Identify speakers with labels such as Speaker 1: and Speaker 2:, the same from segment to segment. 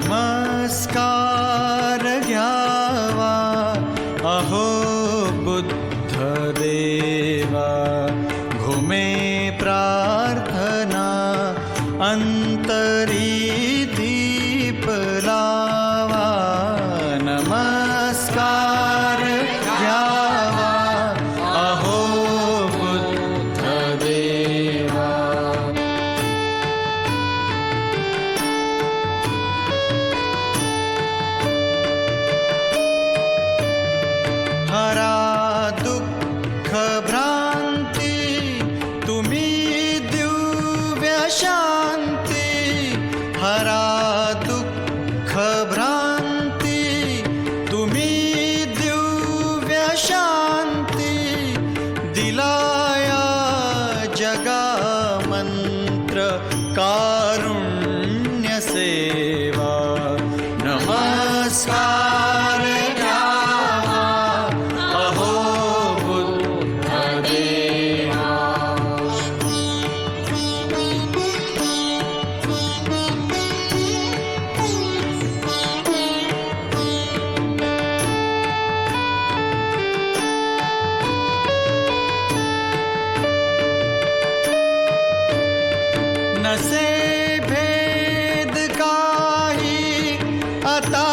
Speaker 1: नमस्कार घ्यावा अहो बुद्धदेवा घुमे प्रार्थना अंतरी घबरा नसे भेद काही आता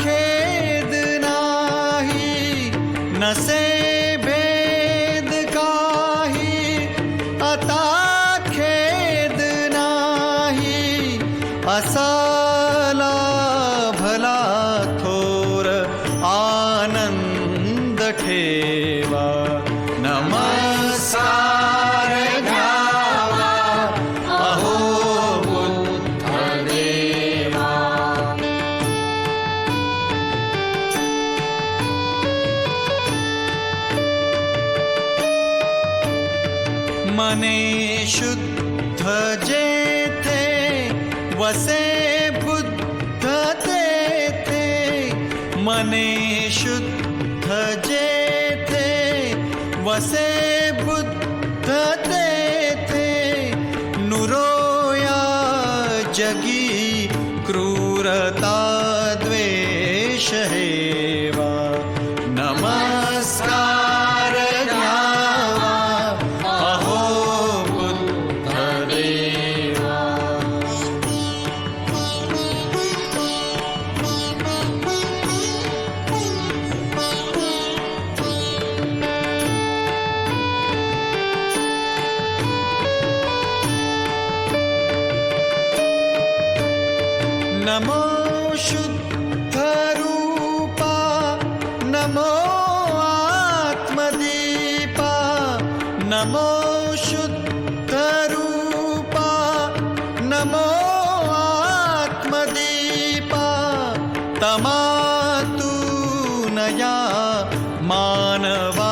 Speaker 1: खेद नाही। नसे भेद काही आता खेद नाही। असाला भला थोर आनंद ठेवा। नमस्कार। मने शुद्ध जे थे वसे बुद्ध तेथे। मने शुद्ध जे थे वसे बुद्ध तेथे। नुरोया जगी क्रूरता द्वेष हेवा नमो शुद्ध शुद्धरूपा नमो आत्मदीपा नमो शुद्ध शुद्धरूपा नमो आत्मदीपा तमातु नया मानवा